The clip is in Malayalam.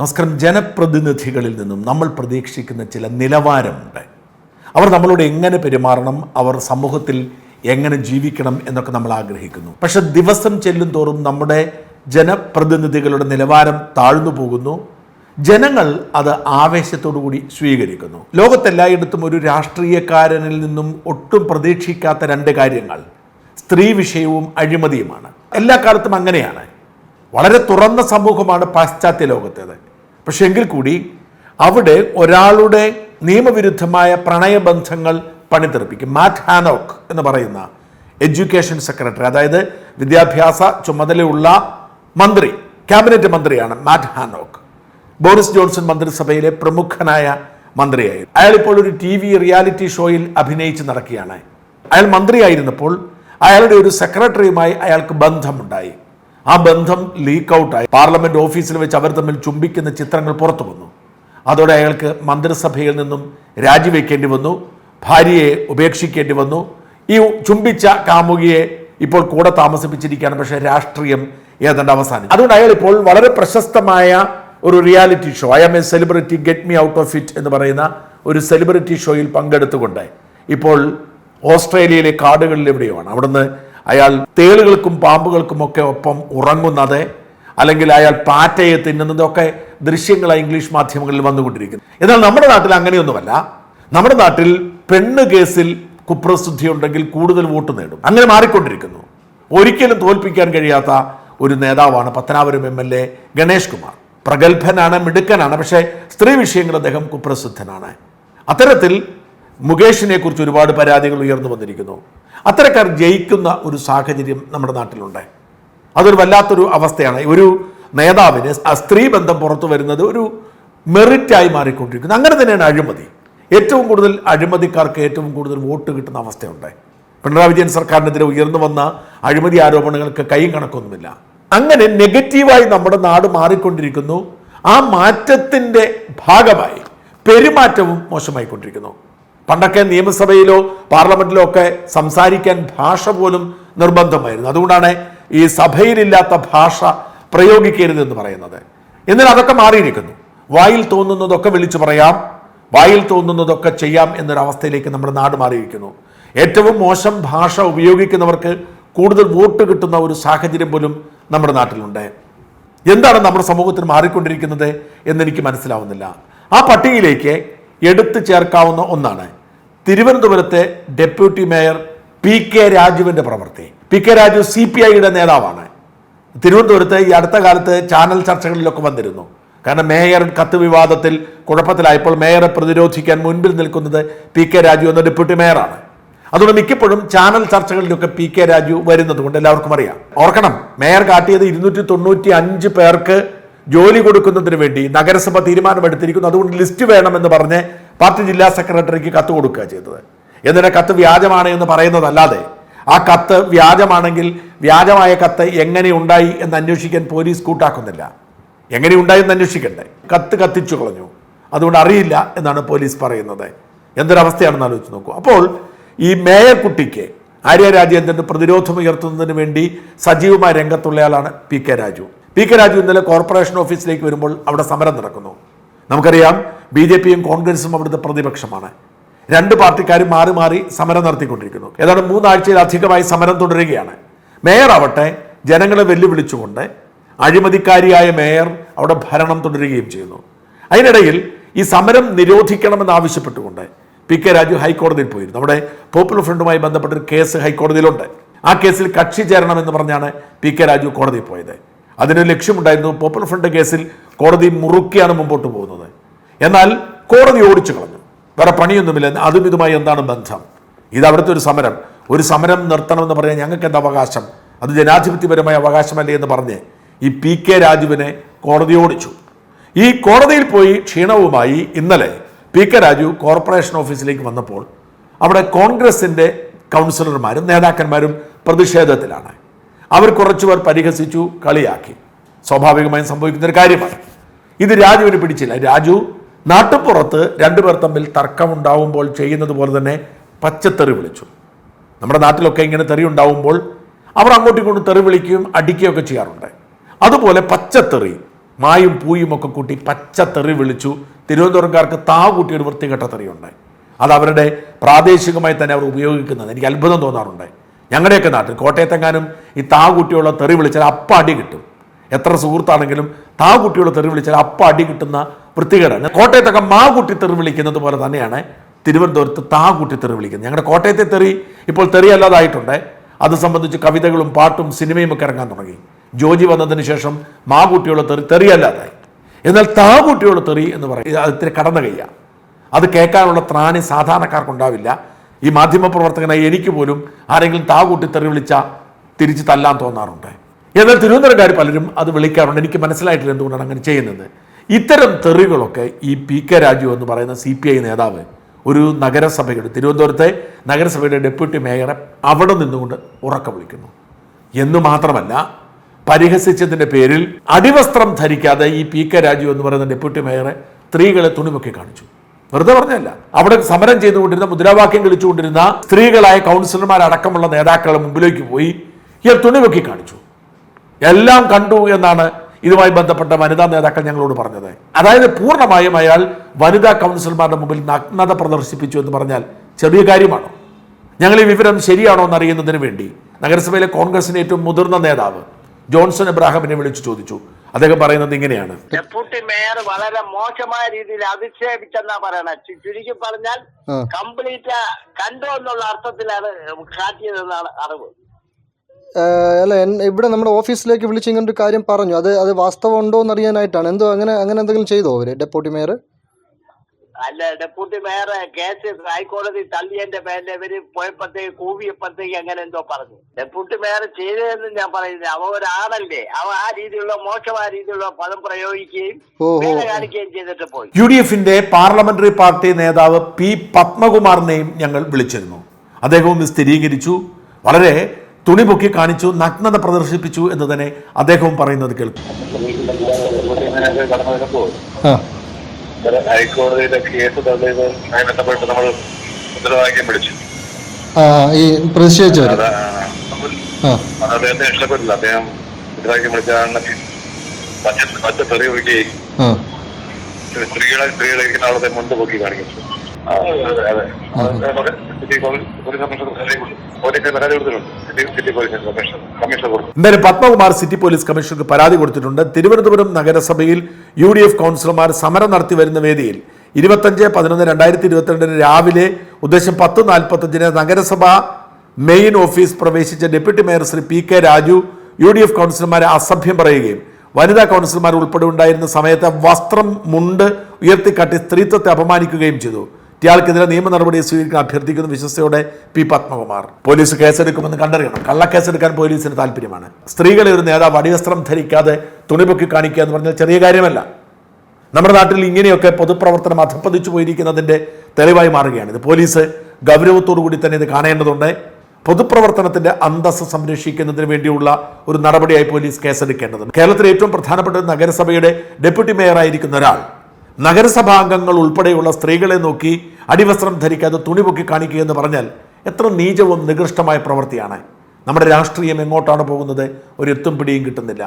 നമസ്കാരം. ജനപ്രതിനിധികളിൽ നിന്നും നമ്മൾ പ്രതീക്ഷിക്കുന്ന ചില നിലവാരമുണ്ട്. അവർ നമ്മളോട് എങ്ങനെ പെരുമാറണം അവർ സമൂഹത്തിൽ എങ്ങനെ ജീവിക്കണം എന്നൊക്കെ നമ്മൾ ആഗ്രഹിക്കുന്നു. പക്ഷെ ദിവസം ചെല്ലും തോറും നമ്മുടെ ജനപ്രതിനിധികളുടെ നിലവാരം താഴ്ന്നു പോകുന്നു. ജനങ്ങൾ അത് ആവേശത്തോടു കൂടി സ്വീകരിക്കുന്നു. ലോകത്തെല്ലായിടത്തും ഒരു രാഷ്ട്രീയക്കാരനിൽ നിന്നും ഒട്ടും പ്രതീക്ഷിക്കാത്ത രണ്ട് കാര്യങ്ങൾ. സ്ത്രീ വിഷയവും അഴിമതിയുമാണ്. എല്ലാ കാലത്തും അങ്ങനെയാണ്. വളരെ തുറന്ന സമൂഹമാണ് പാശ്ചാത്യ ലോകത്തേത്. പക്ഷെ എങ്കിൽ കൂടി അവിടെ ഒരാളുടെ നിയമവിരുദ്ധമായ പ്രണയബന്ധങ്ങൾ പണിതെറിപ്പിക്കും മാറ്റ് ഹാനോക്ക് എന്ന് പറയുന്ന എഡ്യൂക്കേഷൻ സെക്രട്ടറി അതായത് വിദ്യാഭ്യാസ ചുമതലയുള്ള മന്ത്രി ക്യാബിനറ്റ് മന്ത്രിയാണ് മാറ്റ് ഹാനോക്ക്. ബോറിസ് ജോൺസൺ മന്ത്രിസഭയിലെ പ്രമുഖനായ മന്ത്രിയായിരുന്നു. അയാൾ ഇപ്പോൾ ഒരു ടി വി റിയാലിറ്റി ഷോയിൽ അഭിനയിച്ച് നടക്കുകയാണ്. അയാൾ മന്ത്രിയായിരുന്നപ്പോൾ അയാളുടെ ഒരു സെക്രട്ടറിയുമായി അയാൾക്ക് ബന്ധമുണ്ടായി. ആ ബന്ധം ലീക്ക് ഔട്ടായി പാർലമെന്റ് ഓഫീസിൽ വെച്ച് അവർ തമ്മിൽ ചുംബിക്കുന്ന ചിത്രങ്ങൾ പുറത്തു വന്നു. അതോടെ അയാൾക്ക് മന്ത്രിസഭയിൽ നിന്നും രാജിവെക്കേണ്ടി വന്നു. ഭാര്യയെ ഉപേക്ഷിക്കേണ്ടി വന്നു. ഈ ചുംബിച്ച കാമുകിയെ ഇപ്പോൾ കൂടെ താമസിപ്പിച്ചിരിക്കുകയാണ്. പക്ഷേ രാഷ്ട്രീയം ഏതാണ്ട് അവസാനം അതുകൊണ്ട് അയാൾ ഇപ്പോൾ വളരെ പ്രശസ്തമായ ഒരു reality show I'm a celebrity get me out of it എന്ന് പറയുന്ന ഒരു സെലിബ്രിറ്റി ഷോയിൽ പങ്കെടുത്തുകൊണ്ട് ഇപ്പോൾ ഓസ്ട്രേലിയയിലെ കാടുകളിൽ എവിടെയുമാണ് അവിടുന്ന് അയാൾ തേളുകൾക്കും പാമ്പുകൾക്കും ഒക്കെ ഒപ്പം ഉറങ്ങുന്നത് അല്ലെങ്കിൽ അയാൾ പാറ്റയെ തിന്നുന്നതൊക്കെ ദൃശ്യങ്ങളായി ഇംഗ്ലീഷ് മാധ്യമങ്ങളിൽ വന്നുകൊണ്ടിരിക്കുന്നു. എന്നാൽ നമ്മുടെ നാട്ടിൽ അങ്ങനെയൊന്നുമല്ല. നമ്മുടെ നാട്ടിൽ പെണ്ണ് കേസിൽ കുപ്രസിദ്ധി ഉണ്ടെങ്കിൽ കൂടുതൽ വോട്ട് നേടും. അങ്ങനെ മാറിക്കൊണ്ടിരിക്കുന്നു. ഒരിക്കലും തോൽപ്പിക്കാൻ കഴിയാത്ത ഒരു നേതാവാണ് Pathanapuram M L A Ganesh Kumar. പ്രഗത്ഭനാണ് മിടുക്കനാണ് പക്ഷേ സ്ത്രീ വിഷയങ്ങൾ അദ്ദേഹം കുപ്രസിദ്ധനാണ്. അത്തരത്തിൽ മുകേഷിനെ കുറിച്ച് ഒരുപാട് പരാതികൾ ഉയർന്നു വന്നിരിക്കുന്നു. അത്തരക്കാർ ജയിക്കുന്ന ഒരു സാഹചര്യം നമ്മുടെ നാട്ടിലുണ്ട്. അതൊരു വല്ലാത്തൊരു അവസ്ഥയാണ്. ഒരു നേതാവിന് സ്ത്രീ ബന്ധം പുറത്തു വരുന്നത് ഒരു മെറിറ്റായി മാറിക്കൊണ്ടിരിക്കുന്നു. അങ്ങനെ തന്നെയാണ് അഴിമതി. ഏറ്റവും കൂടുതൽ അഴിമതിക്കാർക്ക് ഏറ്റവും കൂടുതൽ വോട്ട് കിട്ടുന്ന അവസ്ഥയുണ്ട്. പിണറായി വിജയൻ സർക്കാരിനെതിരെ ഉയർന്നു വന്ന അഴിമതി ആരോപണങ്ങൾക്ക് കൈയും കണക്കൊന്നുമില്ല. അങ്ങനെ നെഗറ്റീവായി നമ്മുടെ നാട് മാറിക്കൊണ്ടിരിക്കുന്നു. ആ മാറ്റത്തിന്റെ ഭാഗമായി പെരുമാറ്റവും മോശമായിക്കൊണ്ടിരിക്കുന്നു. പണ്ടൊക്കെ നിയമസഭയിലോ പാർലമെന്റിലോ ഒക്കെ സംസാരിക്കാൻ ഭാഷ പോലും നിർബന്ധമായിരുന്നു. അതുകൊണ്ടാണ് ഈ സഭയിലില്ലാത്ത ഭാഷ പ്രയോഗിക്കരുതെന്ന് പറയുന്നത്. എന്നാൽ അതൊക്കെ മാറിയിരിക്കുന്നു. വായിൽ തോന്നുന്നതൊക്കെ വിളിച്ചു പറയാം വായിൽ തോന്നുന്നതൊക്കെ ചെയ്യാം എന്നൊരവസ്ഥയിലേക്ക് നമ്മുടെ നാട് മാറിയിരിക്കുന്നു. ഏറ്റവും മോശം ഭാഷ ഉപയോഗിക്കുന്നവർക്ക് കൂടുതൽ വോട്ട് കിട്ടുന്ന ഒരു സാഹചര്യം പോലും നമ്മുടെ നാട്ടിലുണ്ട്. എന്താണ് നമ്മുടെ സമൂഹത്തിൽ മാറിക്കൊണ്ടിരിക്കുന്നത് എന്നെനിക്ക് മനസ്സിലാവുന്നില്ല. ആ പട്ടികയിലേക്ക് എടുത്തു ചേർക്കാവുന്ന ഒന്നാണ് തിരുവനന്തപുരത്തെ ഡെപ്യൂട്ടി മേയർ പി കെ രാജുവിന്റെ പ്രവൃത്തി. P K Raju C P ഐയുടെ നേതാവാണ്. തിരുവനന്തപുരത്ത് ഈ അടുത്ത കാലത്ത് ചാനൽ ചർച്ചകളിലൊക്കെ വന്നിരുന്നു. കാരണം മേയർ കത്ത് വിവാദത്തിൽ കുഴപ്പത്തിലായപ്പോൾ മേയറെ പ്രതിരോധിക്കാൻ മുൻപിൽ നിൽക്കുന്നത് പി കെ രാജു എന്ന ഡെപ്യൂട്ടി മേയറാണ്. അതുകൊണ്ട് മിക്കപ്പോഴും ചാനൽ ചർച്ചകളിലൊക്കെ പി കെ രാജു വരുന്നത് കൊണ്ട് എല്ലാവർക്കും അറിയാം. ഓർക്കണം മേയർ കാട്ടിയത് ഇരുന്നൂറ്റി തൊണ്ണൂറ്റി അഞ്ച് പേർക്ക് ജോലി കൊടുക്കുന്നതിന് വേണ്ടി നഗരസഭ തീരുമാനമെടുത്തിരിക്കുന്നു. അതുകൊണ്ട് ലിസ്റ്റ് വേണമെന്ന് പറഞ്ഞ് പാർട്ടി ജില്ലാ സെക്രട്ടറിക്ക് കത്ത് കൊടുക്കുക ചെയ്തത്. എന്നിട്ട് കത്ത് വ്യാജമാണ് എന്ന് പറയുന്നതല്ലാതെ ആ കത്ത് വ്യാജമാണെങ്കിൽ വ്യാജമായ കത്ത് എങ്ങനെ ഉണ്ടായി എന്ന് അന്വേഷിക്കാൻ പോലീസ് കൂട്ടാക്കുന്നില്ല. എങ്ങനെ ഉണ്ടായി എന്ന് അന്വേഷിക്കണ്ടേ? കത്ത് കത്തിച്ചു കളഞ്ഞു. അതുകൊണ്ട് അറിയില്ല എന്നാണ് പോലീസ് പറയുന്നത്. എന്തൊരവസ്ഥയാണെന്ന് ആലോചിച്ച് നോക്കൂ. അപ്പോൾ ഈ മേയർ കുട്ടിക്ക് ആര്യ രാജേന്ദ്രന് പ്രതിരോധം ഉയർത്തുന്നതിന് വേണ്ടി സജീവമായ രംഗത്തുള്ളയാളാണ് P K Raju. P K Raju ഇന്നലെ കോർപ്പറേഷൻ ഓഫീസിലേക്ക് വരുമ്പോൾ അവിടെ സമരം നടക്കുന്നു. നമുക്കറിയാം ബി ജെ പിയും കോൺഗ്രസും അവിടുത്തെ പ്രതിപക്ഷമാണ്. രണ്ട് പാർട്ടിക്കാരും മാറി മാറി സമരം നടത്തിക്കൊണ്ടിരിക്കുന്നു. ഏതാണ്ട് മൂന്നാഴ്ചയിലധികമായി സമരം തുടരുകയാണ്. മേയർ ആവട്ടെ ജനങ്ങളെ വെല്ലുവിളിച്ചുകൊണ്ട് അഴിമതിക്കാരിയായ മേയർ അവിടെ ഭരണം തുടരുകയും ചെയ്യുന്നു. അതിനിടയിൽ ഈ സമരം നിരോധിക്കണമെന്ന് ആവശ്യപ്പെട്ടുകൊണ്ട് പി കെ രാജു ഹൈക്കോടതിയിൽ പോയിരുന്നു. നമ്മുടെ പോപ്പുലർ ഫ്രണ്ടുമായി ബന്ധപ്പെട്ട ഒരു കേസ് ഹൈക്കോടതിയിലുണ്ട്. ആ കേസിൽ കക്ഷി ചേരണമെന്ന് പറഞ്ഞാണ് പി കെ രാജു കോടതിയിൽ പോയത്. അതിനൊരു ലക്ഷ്യമുണ്ടായിരുന്നു. പോപ്പുലർ ഫ്രണ്ട് കേസിൽ കോടതി മുറുക്കിയാണ് മുമ്പോട്ട് പോകുന്നത്. എന്നാൽ കോടതി ഓടിച്ചു കളഞ്ഞു. വേറെ പണിയൊന്നുമില്ല. അതും ഇതുമായി എന്താണ് ബന്ധം? ഇത് അവിടുത്തെ ഒരു സമരം. ഒരു സമരം നിർത്തണമെന്ന് പറഞ്ഞാൽ ഞങ്ങൾക്ക് എന്താ അവകാശം? അത് ജനാധിപത്യപരമായ അവകാശമല്ലേ എന്ന് പറഞ്ഞ് ഈ പി കെ രാജുവിനെ കോടതി ഓടിച്ചു. ഈ കോടതിയിൽ പോയി ക്ഷീണവുമായി ഇന്നലെ പി കെ രാജു കോർപ്പറേഷൻ ഓഫീസിലേക്ക് വന്നപ്പോൾ അവിടെ കോൺഗ്രസിന്റെ കൗൺസിലർമാരും നേതാക്കന്മാരും പ്രതിഷേധത്തിലാണ്. അവർ കുറച്ചുപേർ പരിഹസിച്ചു കളിയാക്കി. സ്വാഭാവികമായും സംഭവിക്കുന്ന ഒരു കാര്യമാണ്. ഇത് രാജുവിന് പിടിച്ചില്ല. രാജു നാട്ടുപുറത്ത് രണ്ടുപേർ തമ്മിൽ തർക്കമുണ്ടാവുമ്പോൾ ചെയ്യുന്നത് പോലെ തന്നെ പച്ചത്തെറി വിളിച്ചു. നമ്മുടെ നാട്ടിലൊക്കെ ഇങ്ങനെ തെറി ഉണ്ടാവുമ്പോൾ അവർ അങ്ങോട്ടും ഇങ്ങോട്ടും തെറി വിളിക്കുകയും അടിക്കുകയൊക്കെ ചെയ്യാറുണ്ട്. അതുപോലെ പച്ചത്തെറി മായും പൂയും ഒക്കെ കൂട്ടി പച്ചത്തെറി വിളിച്ചു. തിരുവനന്തപുരംകാർക്ക് താ കൂട്ടി ഒരു വൃത്തികെട്ട തെറിയുണ്ട്. അത് അവരുടെ പ്രാദേശികമായി തന്നെ അവർ ഉപയോഗിക്കുന്നത് എനിക്ക് അത്ഭുതം തോന്നാറുണ്ട്. ഞങ്ങളുടെയൊക്കെ നാട്ടിൽ കോട്ടയത്തെങ്ങാനും ഈ താ കൂട്ടിയുള്ള തെറി വിളിച്ചാൽ അപ്പ അടി കിട്ടും. എത്ര സുഹൃത്താണെങ്കിലും താ കുട്ടിയോട് തെറി വിളിച്ചാൽ അപ്പ അടി കിട്ടുന്ന വൃത്തികേടാണ്. കോട്ടയത്തൊക്കെ മാ കുട്ടി തെറി വിളിക്കുന്നത് പോലെ തന്നെയാണ് തിരുവനന്തപുരത്ത് താ കുട്ടി തെറി വിളിക്കുന്നത്. ഞങ്ങളുടെ കോട്ടയത്തെ തെറി ഇപ്പോൾ തെറി അല്ലാതായിട്ടുണ്ട് അത് സംബന്ധിച്ച് കവിതകളും പാട്ടും സിനിമയും ഒക്കെ ഇറങ്ങാൻ തുടങ്ങി. ജോജി വന്നതിന് ശേഷം മാ കുട്ടിയുള്ള തെറി തെറിയല്ലാതായി. എന്നാൽ താ കുട്ടിയുള്ള തെറി എന്ന് പറയും. അത് ഇത്തിരി കടന്നു കഴിയുക അത് കേൾക്കാനുള്ള ത്രാണി സാധാരണക്കാർക്കുണ്ടാവില്ല. ഈ മാധ്യമ മാധ്യമപ്രവർത്തകനായി എനിക്ക് പോലും ആരെങ്കിലും താ കൂട്ടി തെറി വിളിച്ച തിരിച്ച് തല്ലാൻ തോന്നാറുണ്ട്. എന്നാൽ തിരുവനന്തപുരംകാർ പലരും അത് വിളിക്കാറുണ്ട്. എനിക്ക് മനസ്സിലായിട്ടില്ല എന്തുകൊണ്ടാണ് അങ്ങനെ ചെയ്യുന്നത്. ഇത്തരം തെറികളൊക്കെ ഈ പി കെ രാജു എന്ന് പറയുന്ന സി പി ഐ നേതാവ് ഒരു നഗരസഭയുടെ തിരുവനന്തപുരത്തെ നഗരസഭയുടെ ഡെപ്യൂട്ടി മേയറെ അവിടെ നിന്നുകൊണ്ട് ഉറക്ക വിളിക്കുന്നു. എന്ന് മാത്രമല്ല പരിഹസിച്ചതിന്റെ പേരിൽ അടിവസ്ത്രം ധരിക്കാതെ ഈ പി കെ രാജു എന്ന് പറയുന്ന ഡെപ്യൂട്ടി മേയറെ സ്ത്രീകളെ തുണിമുക്കി കാണിച്ചു. വെറുതെ പറഞ്ഞല്ല അവിടെ സമരം ചെയ്തുകൊണ്ടിരുന്ന മുദ്രാവാക്യം കളിച്ചുകൊണ്ടിരുന്ന സ്ത്രീകളായ കൗൺസിലർമാരടക്കമുള്ള നേതാക്കളുടെ മുമ്പിലേക്ക് പോയി ഇയാൾ തുണിമുക്കി കാണിച്ചു. എല്ലാം കണ്ടു എന്നാണ് ഇതുമായി ബന്ധപ്പെട്ട വനിതാ നേതാക്കൾ ഞങ്ങളോട് പറഞ്ഞത്. അതായത് പൂർണമായും അയാൾ വനിതാ കൗൺസിലർമാരുടെ മുമ്പിൽ നഗ്നത പ്രദർശിപ്പിച്ചു എന്ന് പറഞ്ഞാൽ ചെറിയ കാര്യമാണ്. ഞങ്ങൾ ഈ വിവരം ശരിയാണോ എന്നറിയുന്നതിന് വേണ്ടി നഗരസഭയിലെ കോൺഗ്രസിന്റെ ഏറ്റവും മുതിർന്ന നേതാവ് ജോൺസൺ എബ്രാഹിമിനെ വിളിച്ചു ചോദിച്ചു. അദ്ദേഹം പറയുന്നത് ഇങ്ങനെയാണ്. ഡെപ്യൂട്ടി മേയർ വളരെ മോശമായ രീതിയിൽ അധിക്ഷേപിച്ചെന്നാ പറയണ ചുരുക്കി പറഞ്ഞാൽ കംപ്ലീറ്റ് കണ്ടു എന്നുള്ള അർത്ഥത്തിലാണ് കാട്ടിയതെന്നാണ് അറിവ്. അല്ല ഇവിടെ നമ്മുടെ ഓഫീസിലേക്ക് വിളിച്ച് ഇങ്ങനെ ഒരു കാര്യം പറഞ്ഞു. അത് അത് വാസ്തവം ഉണ്ടോ എന്ന് അറിയാനായിട്ടാണ് എന്തോ അങ്ങനെ അങ്ങനെ എന്തെങ്കിലും ചെയ്തോ അവർ ഡെപ്യൂട്ടി മേയർ? അല്ല ഡെപ്യൂട്ടി മേയർ കേസ് ഹൈക്കോടതി തള്ളിയതിന്റെ പേരിൽ ഇവർ പോയപ്പോഴത്തേക്ക് കൂവിയപ്പോഴത്തേക്ക് അങ്ങനെ എന്തോ പറഞ്ഞു. ഡെപ്യൂട്ടി മേയർ ചെയ്തതെന്ന് ഞാൻ പറയുന്നത് അവ ഒരാളല്ലേ. അവ ആ രീതിയിലുള്ള മോശമായ രീതിയിലുള്ള പദം പ്രയോഗിക്കുകയും. കാണിക്കുകയും ചെയ്തിട്ട് പോയി. യു ഡി എഫിന്റെ പാർലമെന്ററി പാർട്ടി നേതാവ് പി പത്മകുമാറിനെയും ഞങ്ങൾ വിളിച്ചിരുന്നു. അദ്ദേഹവും സ്ഥിരീകരിച്ചു. വളരെ തുണി പൊക്കി കാണിച്ചു നഗ്നത പ്രദർശിപ്പിച്ചു എന്ന് തന്നെ അദ്ദേഹവും പറയുന്നത് കേൾക്കും. ഹൈക്കോടതിയിലെ കേസ് തള്ളിയതുമായി ബന്ധപ്പെട്ട് നമ്മൾ മുദ്രാവാക്യം പിടിച്ചു ഈ അദ്ദേഹത്തെ ഇഷ്ടപ്പെട്ടില്ല അദ്ദേഹം മുദ്രാവാക്യം പച്ച പച്ച തെറി സ്ത്രീകളെ സ്ത്രീകളെ ഇരിക്കുന്ന ആളത്തെ മുൻപ് പൊക്കി കാണിക്കുന്നു. പത്മകുമാർ സിറ്റി പോലീസ് കമ്മീഷണർക്ക് പരാതി കൊടുത്തിട്ടുണ്ട്. തിരുവനന്തപുരം നഗരസഭയിൽ യു ഡി എഫ് കൗൺസിലർമാർ സമരം നടത്തി വരുന്ന വേദിയിൽ ഇരുപത്തഞ്ച് പതിനൊന്ന് രണ്ടായിരത്തി ഇരുപത്തിരണ്ടിന് രാവിലെ ഉദ്ദേശം പത്ത് നാൽപ്പത്തഞ്ചിന് നഗരസഭ മെയിൻ ഓഫീസ് പ്രവേശിച്ച deputy mayor Shri P K Raju U D F കൗൺസിലർമാരെ അസഭ്യം പറയുകയും വനിതാ കൗൺസിലർമാർ ഉൾപ്പെടെ ഉണ്ടായിരുന്ന സമയത്ത് വസ്ത്രം മുണ്ട് ഉയർത്തിക്കാട്ടി സ്ത്രീത്വത്തെ അപമാനിക്കുകയും ചെയ്തു. ഇയാൾക്കെതിരെ നിയമ നടപടി സ്വീകരിക്കാൻ അഭ്യർത്ഥിക്കുന്ന വിശ്വസ്തയോടെ പി പത്മകുമാർ. പോലീസ് കേസെടുക്കുമെന്ന് കണ്ടറിയണം. കള്ളക്കേസെടുക്കാൻ പോലീസിന് താല്പര്യമാണ് സ്ത്രീകളെ ഒരു നേതാവ് അടിവസ്ത്രം ധരിക്കാതെ തുണിപൊക്കി കാണിക്കുക എന്ന് പറഞ്ഞാൽ ചെറിയ കാര്യമല്ല. നമ്മുടെ നാട്ടിൽ ഇങ്ങനെയൊക്കെ പൊതുപ്രവർത്തനം അധപ്പതിച്ചു പോയിരിക്കുന്നതിന്റെ തെളിവായി മാറുകയാണ്. ഇത് പോലീസ് ഗൗരവത്തോടു കൂടി തന്നെ ഇത് കാണേണ്ടതുണ്ട്. പൊതുപ്രവർത്തനത്തിന്റെ അന്തസ്സ് സംരക്ഷിക്കുന്നതിന് വേണ്ടിയുള്ള ഒരു നടപടിയായി പോലീസ് കേസെടുക്കേണ്ടതുണ്ട്. കേരളത്തിലെ ഏറ്റവും പ്രധാനപ്പെട്ട നഗരസഭയുടെ ഡെപ്യൂട്ടി മേയറായിരിക്കുന്ന ഒരാൾ. നഗരസഭാംഗങ്ങൾ ഉൾപ്പെടെയുള്ള സ്ത്രീകളെ നോക്കി അടിവസ്ത്രം ധരിക്കാതെ തുണി പൊക്കി കാണിക്കുക എന്ന് പറഞ്ഞാൽ എത്ര നീചവും നികൃഷ്ടമായ പ്രവൃത്തിയാണ്. നമ്മുടെ രാഷ്ട്രീയം എങ്ങോട്ടാണ് പോകുന്നത്? ഒരു എത്തും പിടിയും കിട്ടുന്നില്ല.